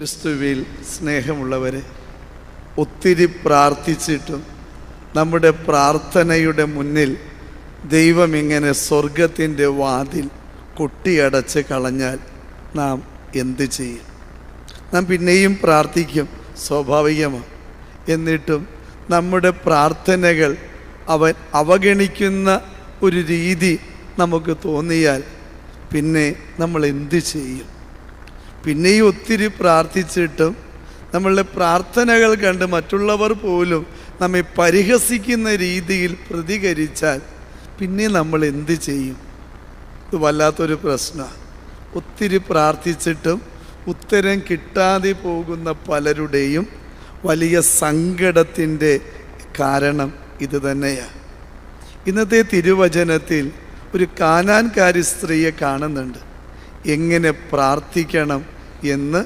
ക്രിസ്തുവിൽ സ്നേഹമുള്ളവരെ ഒത്തിരി പ്രാർത്ഥിച്ചിട്ടും നമ്മുടെ പ്രാർത്ഥനയുടെ മുന്നിൽ ദൈവം ഇങ്ങനെ സ്വർഗത്തിന്റെ വാതിൽ കൊട്ടിയടച്ച് കളഞ്ഞാൽ നാം എന്ത് ചെയ്യും? നാം പിന്നെയും പ്രാർത്ഥിക്കും സ്വാഭാവികമാണ് എന്നിട്ടും നമ്മുടെ പ്രാർത്ഥനകൾ അവൻ അവഗണിക്കുന്ന ഒരു രീതി നമുക്ക് തോന്നിയാൽ പിന്നെ നമ്മൾ എന്ത് ചെയ്യും? പിന്നെയും ഒത്തിരി പ്രാർത്ഥിച്ചിട്ടും നമ്മളുടെ പ്രാർത്ഥനകൾ കണ്ട് മറ്റുള്ളവർ പോലും നമ്മെ പരിഹസിക്കുന്ന രീതിയിൽ പ്രതികരിച്ചാൽ പിന്നെ നമ്മൾ എന്ത് ചെയ്യും? ഇത് വല്ലാത്തൊരു പ്രശ്നമാണ് ഒത്തിരി പ്രാർത്ഥിച്ചിട്ടും ഉത്തരം കിട്ടാതെ പോകുന്ന പലരുടെയും വലിയ സങ്കടത്തിന്റെ കാരണം ഇത് തന്നെയാണ് ഇന്നത്തെ തിരുവചനത്തിൽ ഒരു കാനാൻകാരി സ്ത്രീയെ കാണുന്നുണ്ട്. എങ്ങനെ പ്രാർത്ഥിക്കണം എന്ന്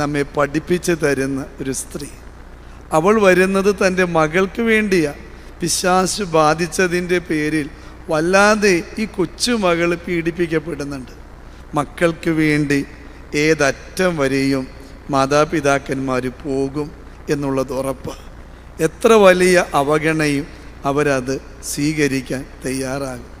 നമ്മെ പഠിപ്പിച്ചു തരുന്ന ഒരു സ്ത്രീ. അവൾ വരുന്നത് തന്റെ മകൾക്ക് വേണ്ടിയാണ് പിശാശു ബാധിച്ചതിന്റെ പേരിൽ വല്ലാതെ ഈ കൊച്ചുമകൾ പീഡിപ്പിക്കപ്പെടുന്നുണ്ട്. മക്കൾക്ക് വേണ്ടി ഏതറ്റം വരെയും മാതാപിതാക്കന്മാർ പോകും എന്നുള്ളത് ഉറപ്പ്. എത്ര വലിയ അവഗണയും അവരത് സ്വീകരിക്കാൻ തയ്യാറാകും.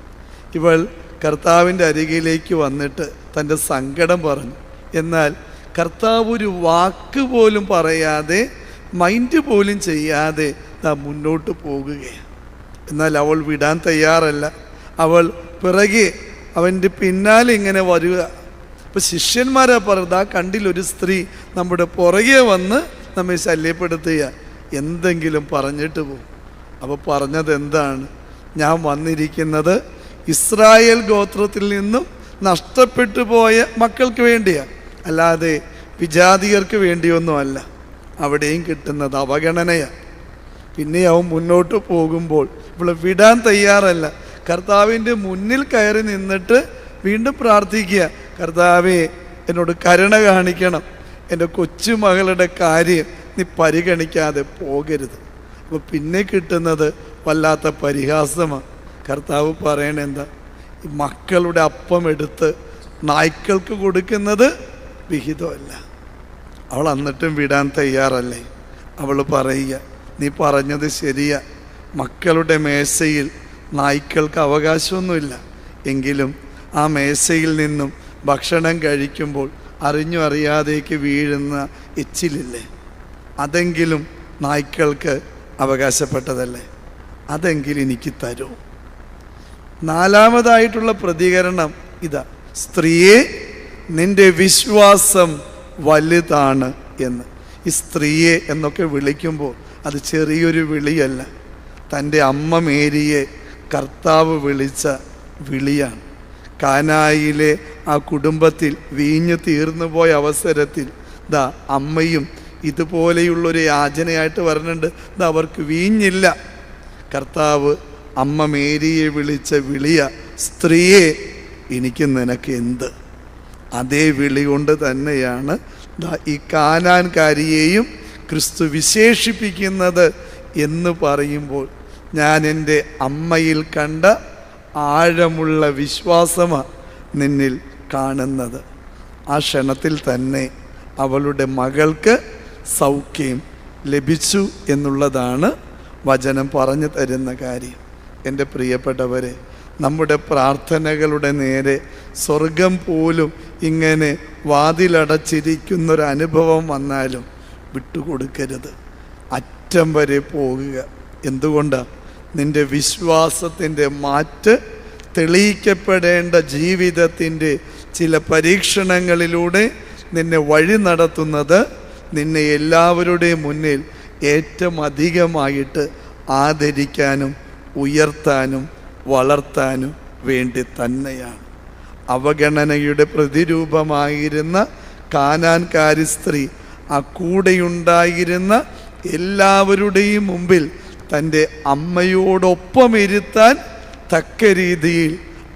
ഇവൾ കർത്താവിന്റെ അരികിലേക്ക് വന്നിട്ട് തന്റെ സങ്കടം പറഞ്ഞു. എന്നാൽ കർത്താവ് ഒരു വാക്ക് പോലും പറയാതെ മൈൻഡ് പോലും ചെയ്യാതെ നാം മുന്നോട്ട് പോകുകയാണ്. എന്നാൽ അവൾ വിടാൻ തയ്യാറല്ല. അവൾ പിറകെ അവന്റെ പിന്നാലെ ഇങ്ങനെ വരിക. ഇപ്പം ശിഷ്യന്മാരാ പറഞ്ഞത് ആ കണ്ടിലൊരു സ്ത്രീ നമ്മുടെ പുറകെ വന്ന് നമ്മെ ശല്യപ്പെടുത്തുക. എന്തെങ്കിലും പറഞ്ഞിട്ട് പോകും അപ്പോൾ പറഞ്ഞത് എന്താണ് ഞാൻ വന്നിരിക്കുന്നത് ഇസ്രായേൽ ഗോത്രത്തിൽ നിന്നും നഷ്ടപ്പെട്ടു പോയ മക്കൾക്ക് വേണ്ടിയാണ് അല്ലാതെ വിജാതികർക്ക് വേണ്ടിയൊന്നുമല്ല. അവിടെയും കിട്ടുന്നത് അവഗണനയാണ് പിന്നെ അവൻ മുന്നോട്ട് പോകുമ്പോൾ ഇവിടെ വിടാൻ തയ്യാറല്ല. കർത്താവിന്റെ മുന്നിൽ കയറി നിന്നിട്ട് വീണ്ടും പ്രാർത്ഥിക്കുക കർത്താവെ എന്നോട് കരുണ കാണിക്കണം. എന്റെ കൊച്ചുമകളുടെ കാര്യം നീ പരിഗണിക്കാതെ പോകരുത്. അപ്പോൾ പിന്നെ കിട്ടുന്നത് വല്ലാത്ത പരിഹാസമാണ് കർത്താവ് പറയണ എന്താ? ഈ മക്കളുടെ അപ്പം എടുത്ത് നായ്ക്കൾക്ക് കൊടുക്കുന്നത് വിഹിതമല്ല. അവൾ എന്നിട്ടും വിടാൻ തയ്യാറല്ലേ? അവൾ പറയുക നീ പറഞ്ഞത് ശരിയാ. മക്കളുടെ മേശയിൽ നായ്ക്കൾക്ക് അവകാശമൊന്നുമില്ല. എങ്കിലും ആ മേശയിൽ നിന്നും ഭക്ഷണം കഴിക്കുമ്പോൾ അറിഞ്ഞു അറിയാതേക്ക് വീഴുന്ന എച്ചിലില്ലേ അതെങ്കിലും നായ്ക്കൾക്ക് അവകാശപ്പെട്ടതല്ലേ? അതെങ്കിലും എനിക്ക് തരൂ. നാലാമതായിട്ടുള്ള പ്രതികരണം ഇതാ. സ്ത്രീയെ നിന്റെ വിശ്വാസം വലുതാണ് എന്ന്. ഈ സ്ത്രീയെ എന്നൊക്കെ വിളിക്കുമ്പോൾ അത് ചെറിയൊരു വിളിയല്ല. തന്റെ അമ്മ മേരിയെ കർത്താവ് വിളിച്ച വിളിയാണ്. കാനായിലെ ആ കുടുംബത്തിൽ വീഞ്ഞു തീർന്നു പോയ അവസരത്തിൽ ദാ അമ്മയും ഇതുപോലെയുള്ളൊരു യാചനയായിട്ട് വരുന്നുണ്ട് ദാ അവർക്ക് വീഞ്ഞില്ല. കർത്താവ് അമ്മ മേരിയെ വിളിച്ച വിളിയ സ്ത്രീയെ എനിക്ക് നിനക്ക് എന്ത്? അതേ വിളി കൊണ്ട് തന്നെയാണ് ഈ കാനാൻകാരിയെയും ക്രിസ്തു വിശേഷിപ്പിക്കുന്നത് എന്ന് പറയുമ്പോൾ ഞാൻ എന്റെ അമ്മയിൽ കണ്ട ആഴമുള്ള വിശ്വാസമാണ് നിന്നിൽ കാണുന്നത്. ആ ക്ഷണത്തിൽ തന്നെ അവളുടെ മകൾക്ക് സൗഖ്യം ലഭിച്ചു എന്നുള്ളതാണ് വചനം പറഞ്ഞു തരുന്ന കാര്യം. എന്റെ പ്രിയപ്പെട്ടവരെ നമ്മുടെ പ്രാർത്ഥനകളുടെ നേരെ സ്വർഗം പോലും ഇങ്ങനെ വാതിലടച്ചിരിക്കുന്നൊരനുഭവം വന്നാലും വിട്ടുകൊടുക്കരുത്. അറ്റം വരെ പോകുക. എന്തുകൊണ്ടാണ് നിന്റെ വിശ്വാസത്തിന്റെ മാറ്റ് തെളിയിക്കപ്പെടേണ്ട ജീവിതത്തിന്റെ ചില പരീക്ഷണങ്ങളിലൂടെ നിന്നെ വഴി നടത്തുന്നത് നിന്നെ എല്ലാവരുടെയും മുന്നിൽ ഏറ്റവും അധികമായിട്ട് ആദരിക്കാനും ഉയർത്താനും വളർത്താനും വേണ്ടി തന്നെയാണ്. അവഗണനയുടെ പ്രതിരൂപമായിരുന്ന കാനാൻകാരി സ്ത്രീ ആ കൂടെയുണ്ടായിരുന്ന എല്ലാവരുടെയും മുമ്പിൽ തന്റെ അമ്മയോടൊപ്പം ഇരുത്താൻ തക്ക രീതിയിൽ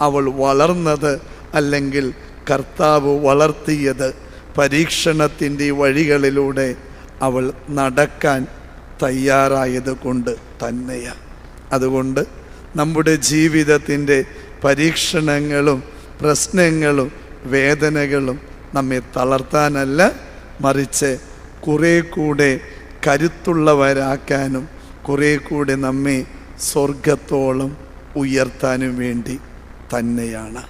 അവൾ വളർന്നത് അല്ലെങ്കിൽ കർത്താവ് വളർത്തിയത് പരീക്ഷണത്തിന്റെ വഴികളിലൂടെ അവൾ നടക്കാൻ തയ്യാറായത് കൊണ്ട് തന്നെയാണ്. അതുകൊണ്ട് നമ്മുടെ ജീവിതത്തിന്റെ പരീക്ഷണങ്ങളും പ്രശ്നങ്ങളും വേദനകളും നമ്മെ തളർത്താനല്ല മറിച്ച് കുറേ കൂടെ കരുത്തുള്ളവരാക്കാനും കുറേ കൂടെ നമ്മെ സ്വർഗത്തോളം ഉയർത്താനും വേണ്ടി തന്നെയാണ്.